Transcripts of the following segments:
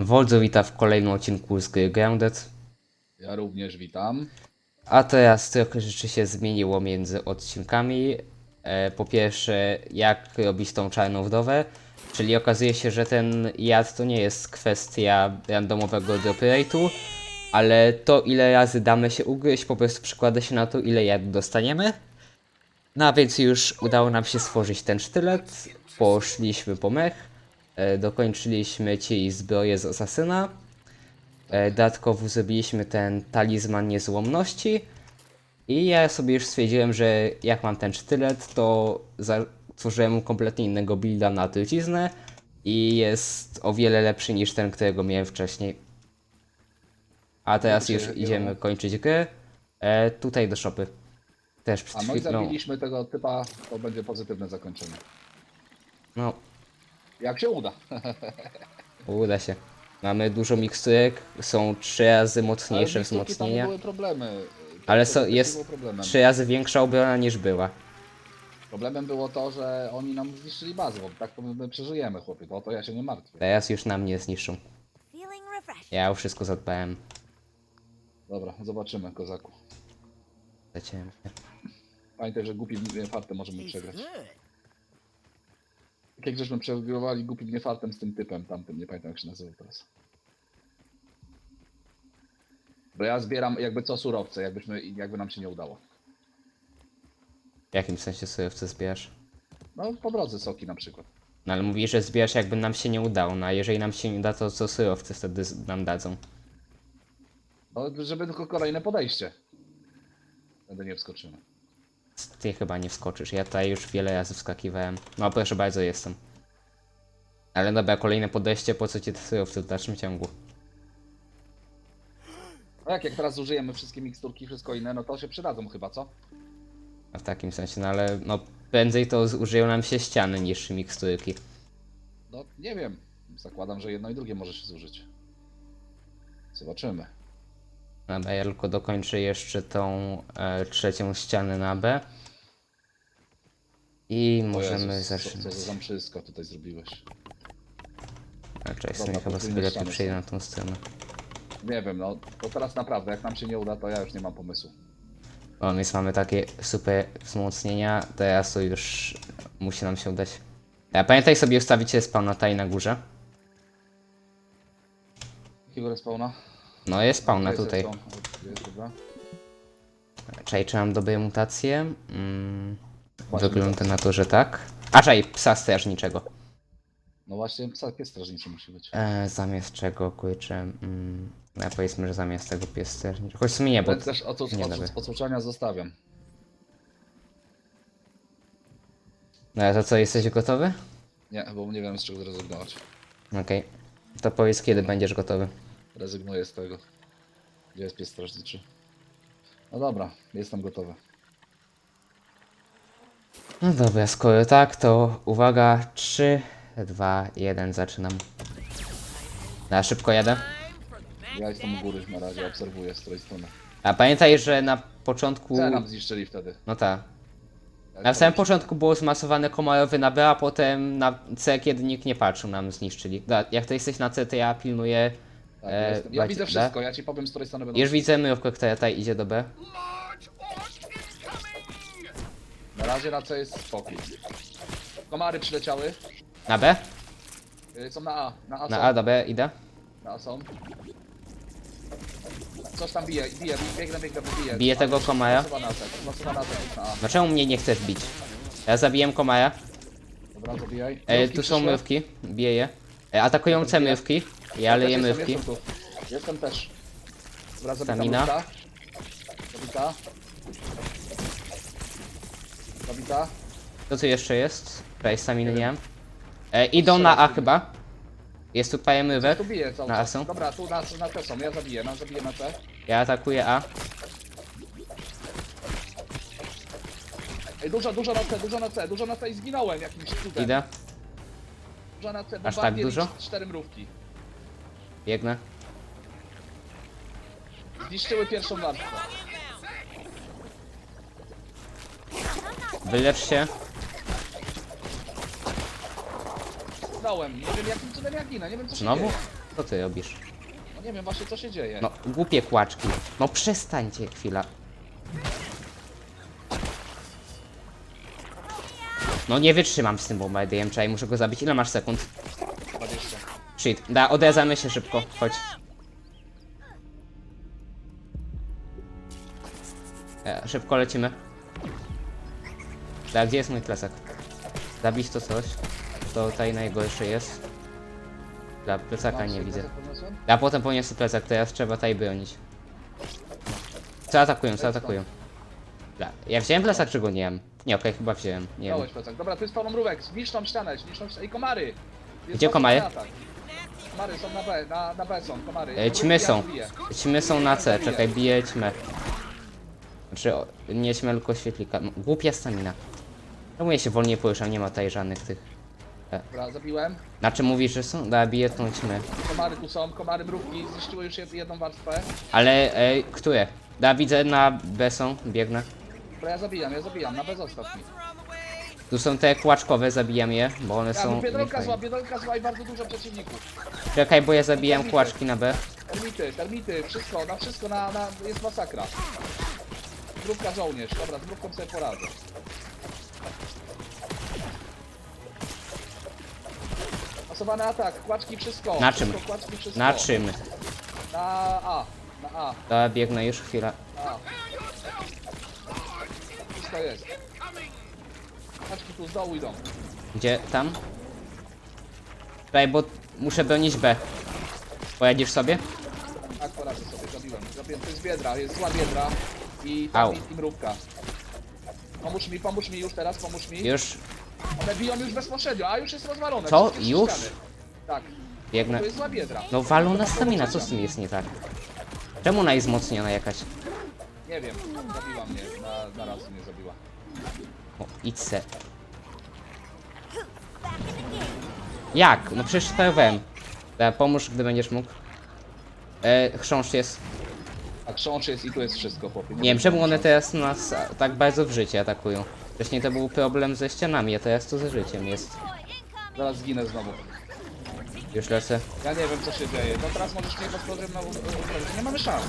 Woldzo wita w kolejnym odcinku z gry Grounded. Ja również witam. A teraz trochę rzeczy się zmieniło między odcinkami. E, po pierwsze, jak robić tą czarną wdowę, czyli okazuje się, że ten jad to nie jest kwestia randomowego drop rate'u, ale to ile razy damy się ugryźć po prostu przykłada się na to ile jadu dostaniemy. No a więc już udało nam się stworzyć ten sztylet, poszliśmy po mech, dokończyliśmy ci zbroję z asasyna, E, Dodatkowo zrobiliśmy ten talizman niezłomności. I ja sobie już stwierdziłem, że jak mam ten sztylet, to zatworzyłem mu kompletnie innego builda na truciznę. I jest o wiele lepszy niż ten, którego miałem wcześniej. A teraz Dobrze, już idziemy kończyć grę. E, tutaj do szopy. Też A i no, zabiliśmy tego typa, to będzie pozytywne zakończenie. no, Jak się uda. uda się. Mamy dużo miksturek, są trzy razy mocniejsze Ale miksturki tam wzmocnienia. były problemy. Ale so, jest problemem. trzy razy większa obrona niż była. Problemem było to, że oni nam zniszczyli bazę, bo tak to my przeżyjemy, chłopie. O to ja się nie martwię. Teraz już nam nie zniszczą. Feeling refreshed. Ja o wszystko zadbałem. Dobra, zobaczymy, kozaku. Się. Pamiętaj, że głupi fartem możemy przegrać. good. Tak jak żeśmy przegrywali głupim fartem z tym typem tamtym, nie pamiętam jak się nazywał teraz. Bo ja zbieram jakby co surowce, jakbyśmy, jakby nam się nie udało. W jakim sensie surowce zbierasz? No po drodze soki na przykład. No ale mówisz, że zbierasz jakby nam się nie udało, no a jeżeli nam się nie uda, to co surowce wtedy z- nam dadzą? No, żeby tylko kolejne podejście. Wtedy nie wskoczymy. Ty chyba nie wskoczysz, ja tutaj już wiele razy wskakiwałem. No proszę bardzo, jestem. Ale dobra, kolejne podejście, po co ci surowce w dalszym ciągu? No jak, jak teraz zużyjemy wszystkie miksturki, wszystko inne, no to się przydadzą chyba, co? A w takim sensie, no ale no prędzej to zużyją nam się ściany niż miksturki. No nie wiem. Zakładam, że jedno i drugie może się zużyć. Zobaczymy. Dobra, ja tylko dokończę jeszcze tą e, trzecią ścianę na B. I O możemy Jezus, co, zaczynać. co za zamczysko tutaj zrobiłeś. Raczej Dobra, sobie chyba podwójne sobie lepiej ściany przejdę są. na tą stronę. Nie wiem, no to teraz naprawdę, jak nam się nie uda, to ja już nie mam pomysłu. O, więc mamy takie super wzmocnienia. Teraz to już musi nam się udać. Ja pamiętaj sobie ustawić spawna tutaj na górze. Jakiego respawna? No jest spawna tutaj. Czekaj, czy mam dobre mutacje? Mm, wygląda na to, że tak. A czekaj, psa strażniczego. No właśnie, takie strażniczy musi być. E, zamiast czego, kurczę? Mm, no powiedzmy, że zamiast tego pies strażniczy. Choć w sumie nie, bo... Ale też ocu- nie ocu- dobra. ocuczania zostawiam. No to co, jesteś gotowy? Nie, bo nie wiem z czego zrezygnować. Okej. To powiedz, kiedy będziesz gotowy. Rezygnuję z tego. Gdzie jest pies strażniczy? No dobra, jestem gotowy. No dobra, skoro tak, to uwaga, 3, 2, 1, zaczynam. Na szybko jadę. Ja jestem u góry na razie, obserwuję z której strony. A pamiętaj, że na początku. Co nam zniszczyli wtedy? No tak. Jak Na samym początku było zmasowane komarowy na B, a potem na C, kiedy nikt nie patrzył, nam zniszczyli. Da, jak to jesteś na C, to ja pilnuję. Tak, e, jestem. Ja widzę wszystko, ja ci powiem z której strony będą. Już widzę myjówkę, która tutaj idzie do B. Na razie na C jest spokój. Komary przyleciały. Na B? Y, Są na A. Na A są. Na A do B idę. Na A są. Coś tam bije, bije, biegnę, biegnę, bije. Biję tego komara. Na na na A. No czemu mnie nie chcesz bić? Ja zabiłem komara. Dobra, zabijaj. E, Mrówki tu są przyszły. mywki, biję je. E, atakujące Biję. Ja leję jestem, mywki. Jestem, tu. jestem też. Dobra, zabita Stamina. Zabita. Zabita. To co jeszcze jest? Tutaj staminy nie mam. E, idą na A chyba. Jest tutaj mywek. Tu bije cały Na czas. są? Dobra, tu na, na C są, ja zabiję, na, zabiję na C. Ja atakuję A. Ej, dużo, dużo na C, dużo na C, dużo na C i zginąłem jakimś cudem. Idę. Dużo na C, Aż tak bombardier i dużo? cz- Cztery mrówki. Biegnę. Zniszczyły pierwszą warstwę. Wylecz się. Zginąłem, nie wiem jakim cudem ja ginę, nie wiem co się Znowu? dzieje. Co ty robisz? No nie wiem właśnie co się dzieje. No, głupie kłaczki. No przestańcie chwila. No nie wytrzymam z tym bombardiem, czekaj, muszę go zabić. Ile masz sekund? 20. Shit, da, odezamy się szybko, chodź. E, szybko lecimy. Da, gdzie jest mój plecak? Zabić to coś. To tutaj najgorsze jest. Da, plecaka nie widzę. plecak podniosłem? A potem poniosę plecak, teraz trzeba tutaj bronić. Co atakują, co atakują? Da, ja wziąłem plecak, czy go nie mam? Nie, okej, chyba wziąłem. Nie wiem. Dobra, tu jest pełno mrówek. Zniszcz tą ścianę, zniszcz tą ścianę. I komary! Jest Gdzie komary? atak. Komary są na B, na, na B są, komary. E, ćmy są. Ćmy są na C, czekaj, bije ćmę. Znaczy, o, nie ćmę, tylko świetlika. No, głupia stamina. Czemu ja się wolniej poruszam, nie ma tutaj żadnych tych. Dobra, zabiłem. Na czym mówisz, że są? Da, bije tą ćmę. Komary tu są, komary mrówki. Zniszczyły już jed- jedną warstwę. Ale, e, które? Da, widzę na B są, biegnę. Dobra, ja zabijam, ja zabijam. Na B zostaw mi. Tu są te kłaczkowe, zabijam je, bo one Ja, są... biedronka zła, biedronka zła i bardzo dużo przeciwników. Czekaj, bo ja zabijam kłaczki na B. Termity, termity, wszystko, na wszystko, na, na, jest masakra. Mrówka żołnierz, dobra, z mrówką sobie poradzę. Masowany atak, kłaczki, wszystko. Na czym? Wszystko, kłaczki, wszystko. Na czym? Na A, na A, biegnę już, chwila. na A. Wszystko jest. Tu z dołu idą. Gdzie? Tam? Czekaj, bo muszę bronić B. Pojedziesz sobie? Tak, poradzę sobie, zabiłem. Zabiłem, to jest biedra, jest zła biedra. I Au. tam i, i mrówka. Pomóż mi, pomóż mi już teraz, pomóż mi. Już One biją już bezpośrednio, a już jest rozwalone. Co? wszystkie trzy Już? ściany. Tak, biegnę. to jest zła biedra. No walą na stamina, co z tym jest nie tak? Czemu ona jest wzmocniona jakaś? Nie wiem, zabiła mnie, na, na raz mnie zabiła. Idź se. Jak? No przecież sterowałem. Da, pomóż, gdy będziesz mógł. E, chrząszcz jest. A krzącz jest i tu jest wszystko, chłopie. Nie wiem, czemu one teraz nas tak bardzo w życie atakują. Wcześniej to był problem ze ścianami, a teraz to ze życiem jest. Zaraz zginę znowu. Już lecę. Ja nie wiem, co się dzieje. No teraz możesz mnie bezpośrednio na uprawić. Nie mamy szans.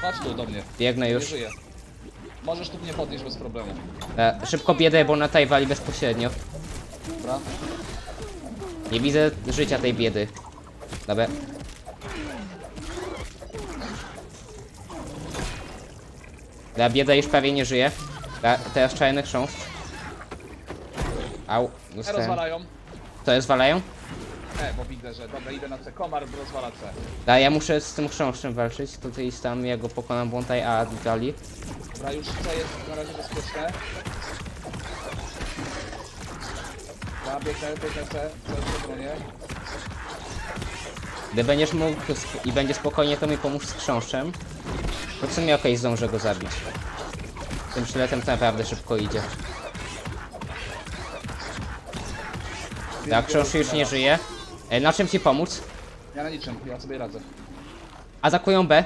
Chodź tu do mnie. Biegnę Nie już. żyję. Możesz tu mnie podnieść bez problemu. E, szybko biedę, bo ona tutaj wali bezpośrednio. Dobra? Nie widzę życia tej biedy. Dobra. Ta bieda już prawie nie żyje. Ta, teraz czarny chrząszcz. Au, E, dostałem. rozwalają. To jest walają? E, bo widzę, że dobra, idę na C. Komar rozwala C. Da, ja muszę z tym chrząszczem walczyć. Tutaj jest tam, ja go pokonam, tutaj A dali. Dobra, już C jest na razie bezpieczne. Dobra, biegnę, biegnę C. C w obronie. Gdy będziesz mógł sp- i będzie spokojnie, to mi pomóż z chrząszczem. To w sumie okej, zdążę go zabić. Tym sztyletem to naprawdę szybko idzie. Tak, chrząszcz już nie żyje. E, na czym ci pomóc? Ja na niczym, ja sobie radzę. Atakują B.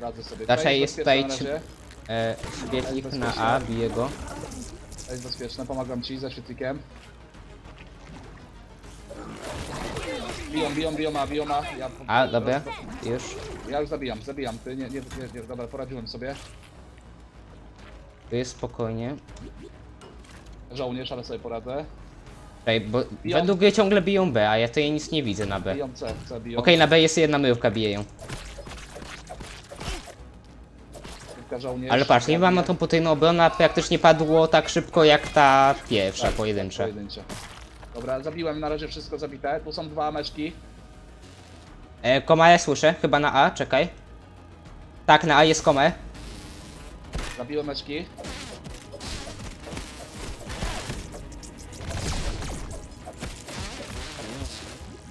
Radzę sobie. C jest tutaj na razie. E, świetlik na A, bije go. To jest bezpieczne, pomagam ci ze świetlikiem. Biją, biją, biją, a, biją, a. Ja, A, dobra, już. Ja już zabijam, zabijam. Ty, nie, nie, nie, nie, dobra, poradziłem sobie. Tu jest spokojnie. Żołnierz, ale sobie poradzę. Czekaj, bo Biją. według gry ciągle biją B, a ja tutaj nic nie widzę na B. Biją C, C biją. Okej, na B jest jedna myrówka, bije ją. Kilka. Ale patrz, nie mam tą potężną obronę, a praktycznie padło tak szybko jak ta pierwsza, Tak, pojedyncza. Pojedyncze. Dobra, zabiłem na razie wszystko zabite. Tu są dwa meczki. E, Komę słyszę, chyba na A, czekaj. Tak, na A jest Komę. Zabiłem meczki.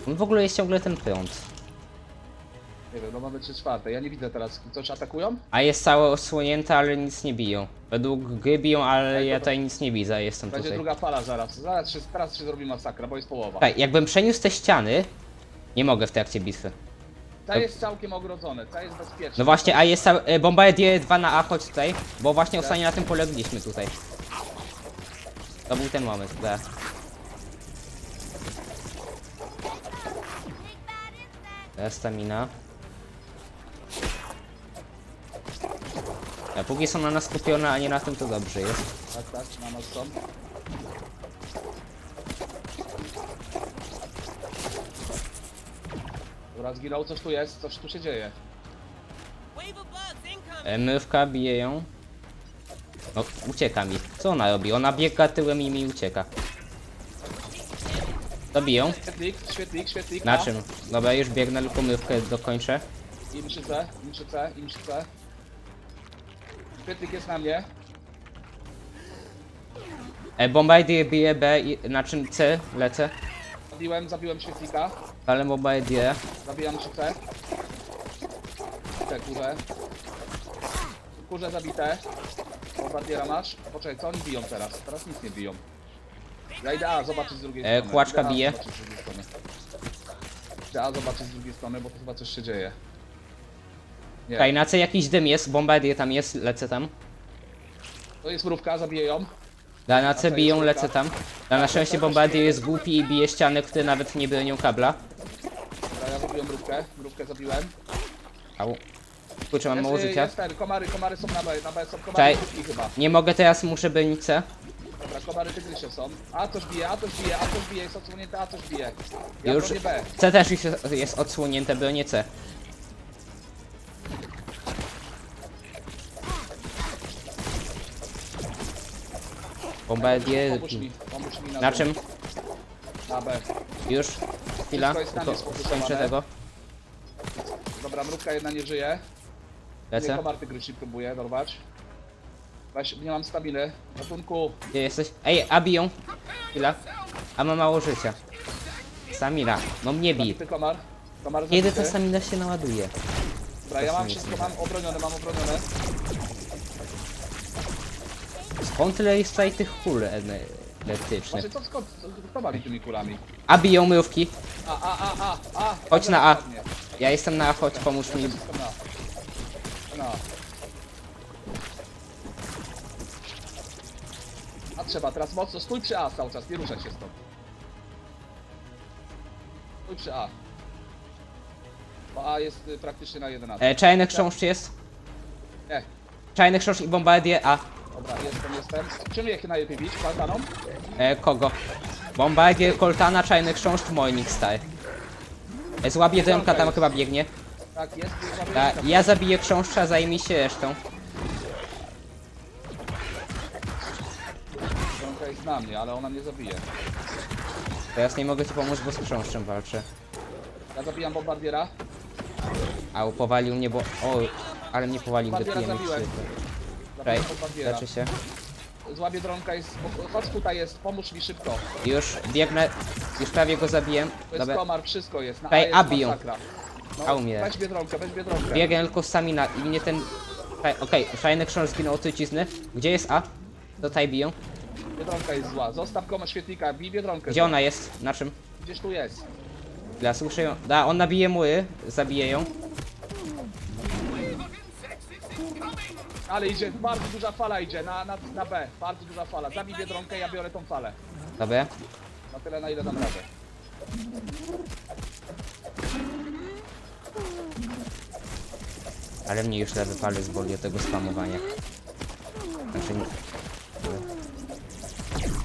W ogóle jest ciągle ten prąd. Nie wiem, no mamy trzy czwarte. Ja nie widzę teraz. Coś atakują? A jest całe osłonięte, ale nic nie biją. Według gry biją, ale ja tutaj nic nie widzę, jestem Będzie tutaj. druga fala zaraz. Zaraz się, teraz się zrobi masakra, bo jest połowa. Czekaj, jakbym przeniósł te ściany, nie mogę w trakcie bitwy. Ta jest całkiem ogrodzone, ta jest bezpieczna. No właśnie, a jest e, Bombardier 2 na A, chodź tutaj, bo właśnie ostatnio na tym polegliśmy tutaj. To był ten moment, da. Stamina. A póki są na nas skupione, a nie na tym, to dobrze jest. Tak, tak, na nas są. Dobra, zginął, coś tu jest, coś tu się dzieje. E, Mrówka bije ją. No, ucieka mi. Co ona robi? Ona biega tyłem i mi ucieka. Dobiją. Świetlik, świetlik, świetlik. Na A. czym? Dobra, już biegnę, tylko mrówkę dokończę. Imszyce, imszyce, imszyce. Świetlik jest na mnie. E, Bombardier bije B, i, na czym C lecę. Zabiłem, zabiłem świetlika. Ale Bombardier. Zabijam szyce. Te kurze. Kurze zabite. Bombardiera masz. Poczekaj, co oni biją teraz? Teraz nic nie biją. Ja idę A zobaczyć z drugiej E, strony. kłaczka Idę A bije. zobaczyć z drugiej strony. Idę A zobaczyć z drugiej strony, bo to chyba coś się dzieje. Nie, na C jakiś dym jest, Bombardier tam jest, lecę tam. to jest mrówka, zabiję ją. Da na C biją, lecę tam. Da na szczęście Bombardier jest głupi i bije ściany, które nawet nie bronią kabla. Dobra, ja zabiłem mrówkę. Mrówkę zabiłem. Au. Kurczę, mam mało jest, y, życia. jest ten, komary, komary są na B, na B są komary Czekaj. mrówki chyba. Nie mogę teraz, muszę bronić C. Dobra, komary tygrysie są. A coś bije, a coś bije, a coś bije, jest odsłonięte, a coś bije. Ja Już bronię B. C też jest- jest odsłonięte, bronię C. Bombardier. Pomóż mi, pomóż mi na, Na czym? Na B. Już? Chwila, Wszystko jest na sfokusowane. tego. Dobra, mrówka jedna nie żyje. Nie, Lecę. komar tygrysi próbuje dorwać. Weź, nie mam staminy. Ratunku. Gdzie jesteś? Ej, a biją. Chwila. A ma mało życia. Stamina. No mnie bij. Zabity komar. Komar Kiedy zabity. ta stamina się naładuje? Dobra, ja mam wszystko, mam obronione, mam obronione. Skąd tyle jest tutaj tych kul ene- elektrycznych? Znaczy, co, skąd, kto bawi tymi kulami? A biją mrówki. A, a, a, a, a. Chodź na A. Ja jestem na A, chodź pomóż mi. Wszystko na. Na. Trzeba teraz mocno, stój przy A cały czas, nie ruszaj się stąd. Stój przy A. Bo A jest y, praktycznie na 11. E, czajny chrząszcz jest. Nie, Czajny chrząszcz i bombardier A. dobra, jestem, jestem. Czym je najlepiej bić? Faltaną? E, kogo? Bombardier, Coltana, czajny chrząszcz, Morning Star. E, zła biedronka tam chyba biegnie. Tak, jest, jest Ta, ja zabiję chrząszcza, zajmij się resztą. Jest na mnie, ale ona mnie zabije. Teraz nie mogę ci pomóc, bo z chrząszczem walczę. Ja zabijam bombardiera. Au, powalił mnie, bo... O, ale mnie powalił, gdy Bombardiera pijemy zabiłem. Zabijam bombardiera. leczy się. Zła biedronka jest, chodź tutaj jest, pomóż mi szybko. Już biegnę, już prawie go. To jest Dobra, komar, wszystko jest. Na Ej, A jest A biją. masakra. No, A umie. Weź biedronkę, weź biedronkę. biegę tylko stamina i mnie ten... Czekaj, Okej, fajny książ zginął od trucizny. Gdzie jest A? Tutaj biją. Biedronka jest zła. Zostaw komę świetnika, bij biedronkę. Gdzie ona jest? Na czym? Gdzieś tu jest. Ja słyszę ją. Da, on nabije mury, zabije ją. Ale idzie, bardzo duża fala idzie, na, na, na B. Bardzo duża fala. Zabij biedronkę, ja biorę tą falę. Dobra. Na tyle, na ile dam radę. Ale mnie już lewy palec boli od tego spamowania. Znaczy.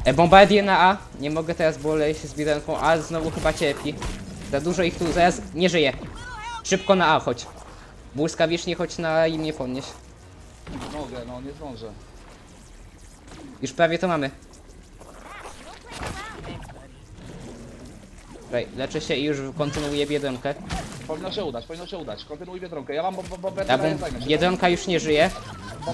E, bombardier na A. Nie mogę teraz, bo leję się z biedronką. A znowu chyba cierpi. Za dużo ich tu, zaraz nie żyje. Szybko na A chodź. Błyskawicznie chodź na A i mnie podnieś. Mogę, no nie zdążę. Już prawie to mamy. Tutaj, leczę się i już kontynuuję biedronkę. Powinno się udać, powinno się udać. Kontynuuj biedronkę. Ja mam już nie żyje.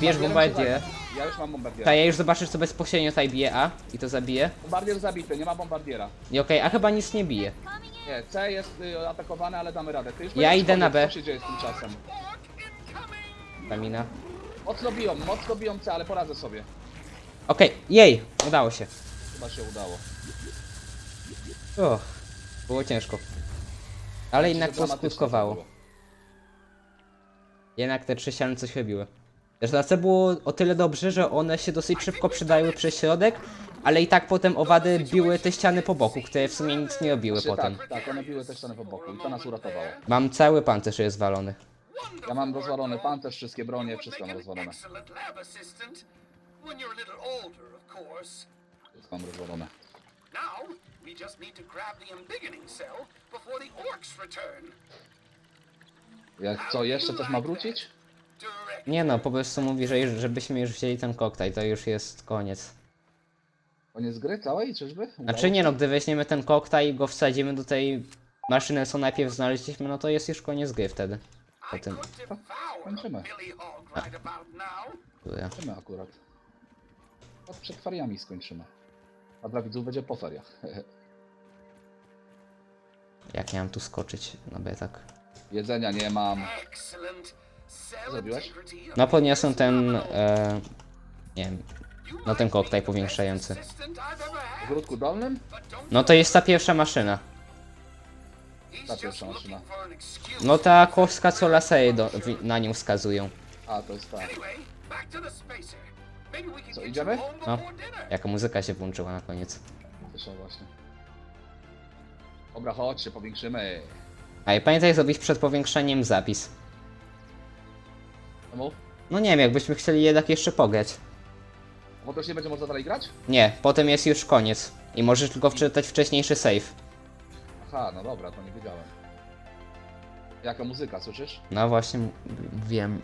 Bierz Bombardierem się bombardier. zajmę. Ja już mam bombardiera. Ta, ja już zobaczysz co bezpośrednio tutaj bije A i to zabije. Bombardier zabity, nie ma bombardiera. Nie okej, a chyba nic nie bije. Nie, C jest y, atakowany, ale damy radę. Ty już Ja powiedz, idę na B. Co się dzieje z tym czasem? Stamina. Mocno biją, mocno biją C, ale poradzę sobie. Okej, jej! Udało się. Chyba się udało. Uch, było ciężko. Ale jednak to Dramatyczne skutkowało. było. Jednak te trzy ściany coś robiły. C było o tyle dobrze, że one się dosyć szybko przydały przez środek, ale i tak potem owady biły te ściany po boku, które w sumie nic nie robiły Znaczy, potem. tak, tak, one biły też ściany po boku i to nas uratowało. Mam cały pancerz jest walony. Ja mam rozwalony pancerz, wszystkie bronie, wszystko mam rozwalone. Wszystko mam rozwalone. Now, we just need to grab the embiggening cell before the orcs return. Jak co, jeszcze coś ma wrócić? Nie no, po prostu mówi, że już- żebyśmy już wzięli ten koktajl, to już jest koniec. Koniec gry całej, czyżby? Udało Znaczy nie się? no, gdy weźmiemy ten koktajl i go wsadzimy do tej maszyny, co najpierw znaleźliśmy, no to jest już koniec gry wtedy. Po tym. kończymy. now. Dobra. Skończymy akurat. Od przed feriami skończymy. A dla widzów będzie po feriach. Jak ja mam tu skoczyć? No be tak. Jedzenia nie mam. Excellent. Zrobiłeś? No podniosłem ten, e, nie wiem, no ten koktajl powiększający. W ogródku dolnym? No to jest ta pierwsza maszyna. Ta pierwsza maszyna. No ta kostka, co lasery do, na nią wskazują. A, to jest can Co, idziemy? No. Jaka muzyka się włączyła na koniec. Słyszę właśnie. Dobra, chodźcie, powiększymy. A i pamiętaj zrobić przed powiększeniem zapis. Czemu? No nie wiem, jakbyśmy chcieli jednak jeszcze pograć. Bo to już nie będzie można dalej grać? Nie, potem jest już koniec. I możesz tylko wczytać wcześniejszy save. Aha, no dobra, to nie wiedziałem. Jaka muzyka, słyszysz? No właśnie, m- wiem.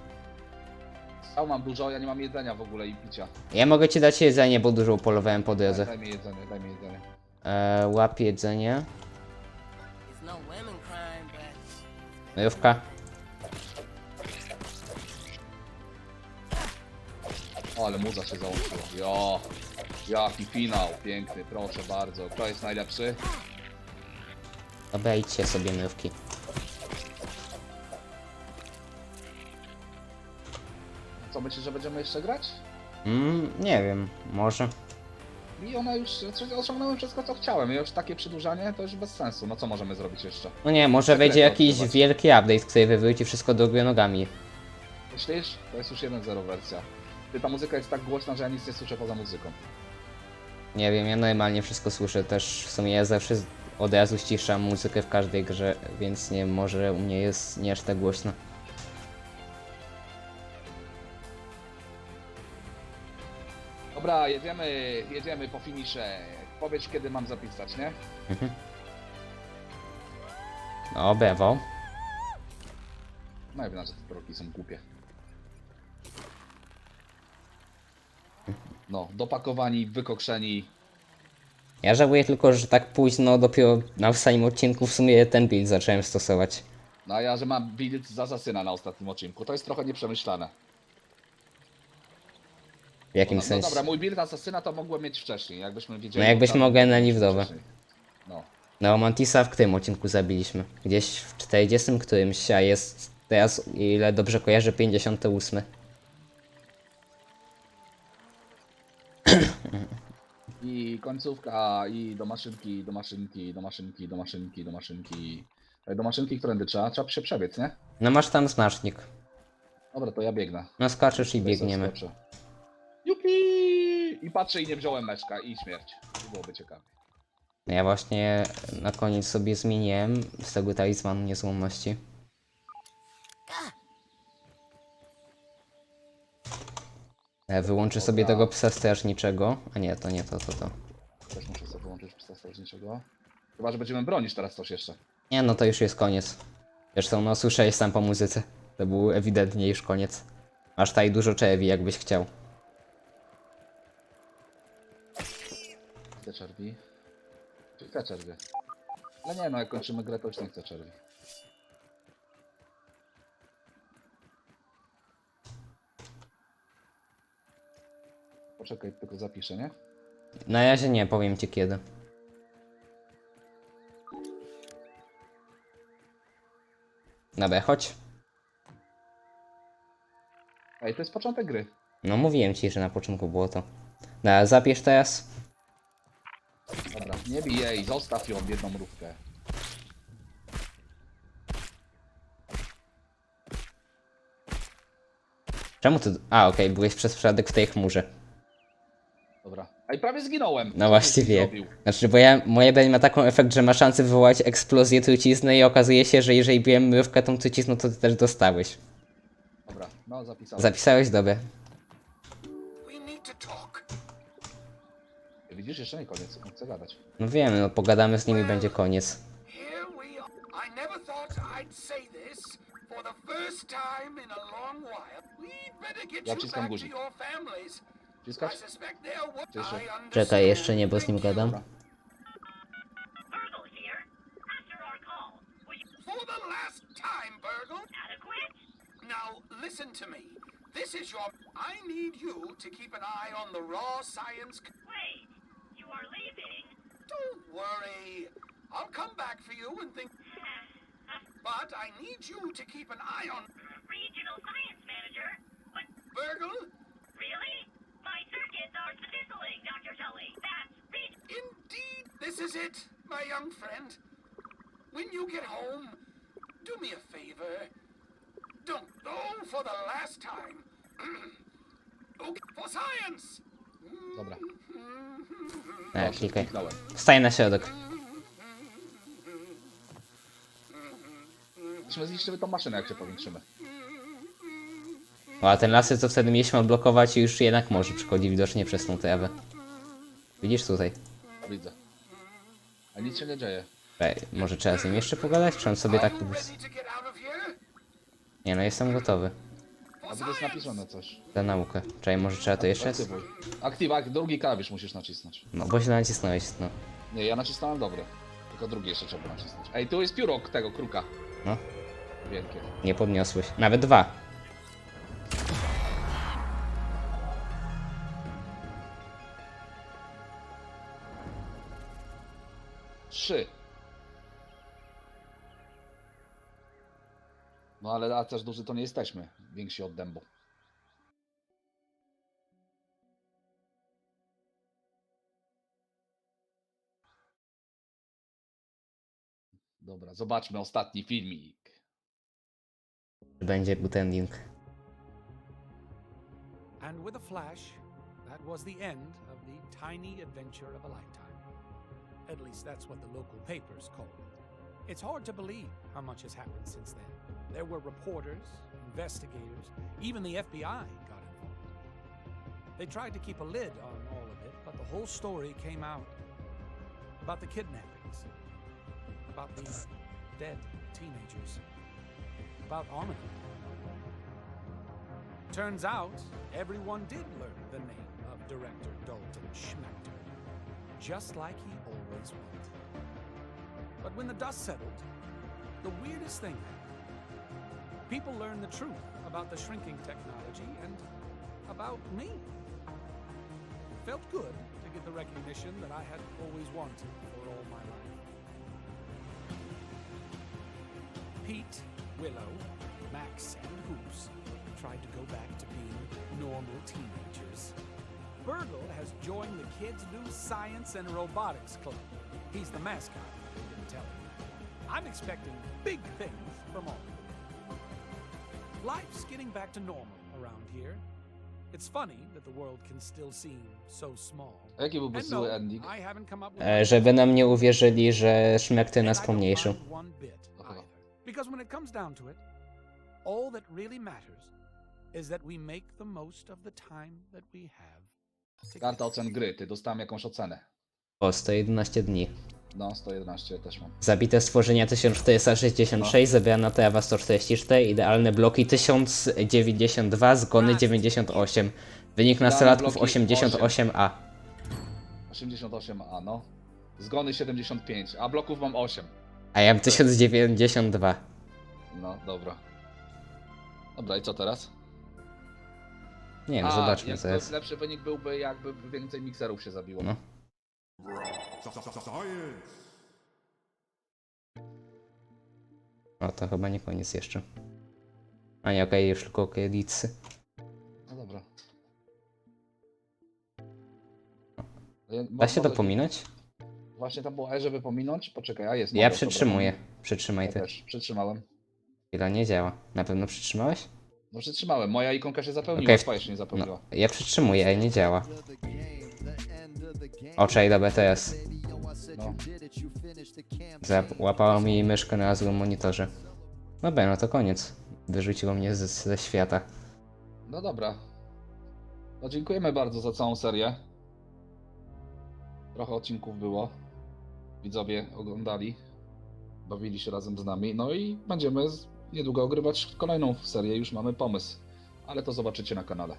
Strzał mam dużo, ja nie mam jedzenia w ogóle i picia. Ja mogę ci dać jedzenie, bo dużo upolowałem po drodze. Daj mi jedzenie, daj mi jedzenie. E, łap jedzenie. It's no women crime, but Mrówka. Ale muza się załączyła. Jo, jaki finał, piękny, proszę bardzo. Kto jest najlepszy? Dobra, idźcie sobie mrówki. Co myślisz, że będziemy jeszcze grać? Mm, nie wiem, może. I ona już, znaczy, osiągnąłem wszystko co chciałem. I już takie przedłużanie to już bez sensu. No co możemy zrobić jeszcze? No nie, może wejdzie jakiś odkrywać. wielki update, który wywróci wszystko do góry nogami. Myślisz? To jest już 1.0 wersja. Ta muzyka jest tak głośna, że ja nic nie słyszę poza muzyką. Nie wiem, ja normalnie wszystko słyszę też. W sumie ja zawsze z- od razu ściszam muzykę w każdej grze, więc nie może u mnie jest nie aż tak głośno. Dobra, jedziemy, jedziemy po finisze. Powiedz kiedy mam zapisać, nie? No, bewo. No i wiem, że te kroki są głupie. No, dopakowani, wykokszeni. Ja żałuję tylko, że tak późno, dopiero na ostatnim odcinku w sumie ten build zacząłem stosować. No a ja, że mam build z Asasyna na ostatnim odcinku. To jest trochę nieprzemyślane. W jakim No, no sensie? dobra, mój build Asasyna to mogłem mieć wcześniej, jakbyśmy wiedzieli. No jakbyśmy mogli na Livdowe. No. No, Mantisa w którym odcinku zabiliśmy? Gdzieś w 40 którymś, a jest teraz, ile dobrze kojarzę, 58. I końcówka, i do maszynki, do maszynki, do maszynki, do maszynki, do maszynki. E, Do maszynki, którędy trzeba? Trzeba się przebiec, nie? No masz tam znacznik. Dobra, to ja biegnę. No skaczesz i Tutaj biegniemy. zaskoczę. Jupi! I patrzę i nie wziąłem meczka i śmierć. To byłoby ciekawe. Ja właśnie na koniec sobie zmieniłem z tego talizmanu niezłomności. Wyłączę sobie tego psa strażniczego. A nie, to nie to, to to. Też muszę sobie wyłączyć psa strażniczego. Chyba, że będziemy bronić teraz coś jeszcze. Nie, no to już jest koniec. Zresztą, no słyszałeś sam po muzyce. To był ewidentnie już koniec. Masz tutaj dużo czewi, jakbyś chciał. Te czerwi. Te czerwie? Ale nie no, jak kończymy grę, to już nie chcę czerwi. Poczekaj, tylko zapiszę, nie? Na razie nie, powiem ci kiedy. Dobra, chodź. Ej, to jest początek gry. No mówiłem ci, że na początku było to. Dobra, zapisz teraz. Dobra, nie bij jej, zostaw ją w jedną mrówkę. Czemu ty... A, okej, byłeś przez przypadek w tej chmurze. A i prawie zginąłem. No ty właściwie. Znaczy, bo ja, moje będzie ma taką efekt, że ma szansę wywołać eksplozję trucizny i okazuje się, że jeżeli biłem mrówkę tą trucizną, to ty też dostałeś. Dobra, no zapisałem. Zapisałeś? Dobra. Widzisz, jeszcze nie koniec. On chce gadać. No wiem, no pogadamy z nimi i będzie koniec. Here we are. I never thought I'd say this. For the first time in a long while, we'd better get Ja you wciskam back to guzik. your families. I Wciskać? suspect they're what Czy jeszcze? I understand. Czekaj, jeszcze nie, bo z nim gadam. Burgle here. After our call. Will you For the last time, Burgle. adequate? Now, listen to me. This is your. I need you to keep an eye on the raw science. Wait. You are leaving? Don't worry. I'll come back for you and think. But I need you to keep an eye on. Regional science manager? But Burgle? really? My circuits are fizzling, Dr. Tully. That's re- Indeed, this is it, my young friend. When you get home, do me a favor. Don't go for the last time. okay, for science. Dobra. Mm-hmm. Tak, Proszę, klikaj. kliknąłem. Stań na środek. Mm-hmm. Musimy zniszczymy tą maszynę, jak się powiększymy. O, a ten laser, co wtedy mieliśmy odblokować, już jednak może przychodzi widocznie przez tą trawę. Widzisz tutaj? Widzę. A nic się nie dzieje. Ej, może trzeba z nim jeszcze pogadać? Czy on sobie tak... To of here? Nie no, jestem gotowy. A tu jest napisane coś. Za naukę. Czekaj, może trzeba to jeszcze raz? Aktywuj. Aktywa, drugi klawisz musisz nacisnąć. No, bo źle nacisnąłeś, no. Nie, ja nacisnąłem dobry. Tylko drugi jeszcze trzeba nacisnąć. Ej, tu jest pióro tego kruka. No. Wielkie. Nie podniosłeś. Nawet dwa. Trzy. No ale a też duży to nie jesteśmy. Więksi od dębu. Dobra, zobaczmy ostatni filmik. Będzie ending. And with a flash, that was the end of the tiny adventure of a lifetime. At least that's what the local papers called it. It's hard to believe how much has happened since then. There were reporters, investigators, even the FBI got involved. They tried to keep a lid on all of it, but the whole story came out about the kidnappings, about the dead teenagers, about Armin. Turns out, everyone did learn the name of director Dalton Schmechter, just like he always wanted. But when the dust settled, the weirdest thing happened. People learned the truth about the shrinking technology and about me. It felt good to get the recognition that I had always wanted for all my life. Pete, Willow, Max, and Hoops tried to go back to being normal teenagers. Burgle has joined the kids' new science and robotics club. He's the mascot, if you didn't tell him. I'm expecting big things from all of them. Life's getting back to normal around here. It's funny that the world can still seem so small. Byłby zły ending? I haven't come up with żeby nam nie uwierzyli, że Szmekty nas And I don't pomniejszył. mind all that really matters is that we make the most of the time that we have. Karta ocen gry. Ty dostałem jakąś ocenę. O, 111 dni. No, 111 też mam. Zabite stworzenia 1466, zebrana trawa 144, idealne bloki 1092, zgony 98. Wynik nastolatków bloki 88A. 88A, no. Zgony 75, a bloków mam 8. A ja mam 1092. No, dobra. Dobra, i co teraz? Nie wiem, A, zobaczmy co jest. Lepszy wynik byłby, jakby więcej mikserów się zabiło. No. O, to chyba nie koniec jeszcze. A nie, okej, już tylko kredycy. No dobra. Da się to pominąć? Właśnie tam było E, żeby pominąć? Poczekaj, a jest. Ja mogę, przytrzymuję. dobra. Przytrzymaj Ja ty. też, przytrzymałem. Chwila, nie działa. Na pewno przytrzymałeś? No przytrzymałem, moja ikonka się zapełniła, Okej. twoja się nie No, zapełniła. ja przytrzymuję, ale nie działa. of the game that O, czej, dobra, teraz. No. Mi myszkę na złym monitorze. Dobra, no to koniec. Wyrzuciło mnie ze, ze świata. No dobra. No dziękujemy bardzo za całą serię. Trochę odcinków było. Widzowie oglądali. Bawili się razem z nami. No i będziemy z- niedługo ogrywać kolejną serię. Już mamy pomysł. Ale to zobaczycie na kanale.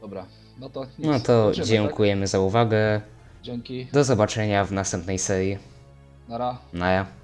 Dobra. No to nic. No to Kończymy, dziękujemy za uwagę. Tak? Dzięki. Do zobaczenia w następnej serii. Nara. Naja.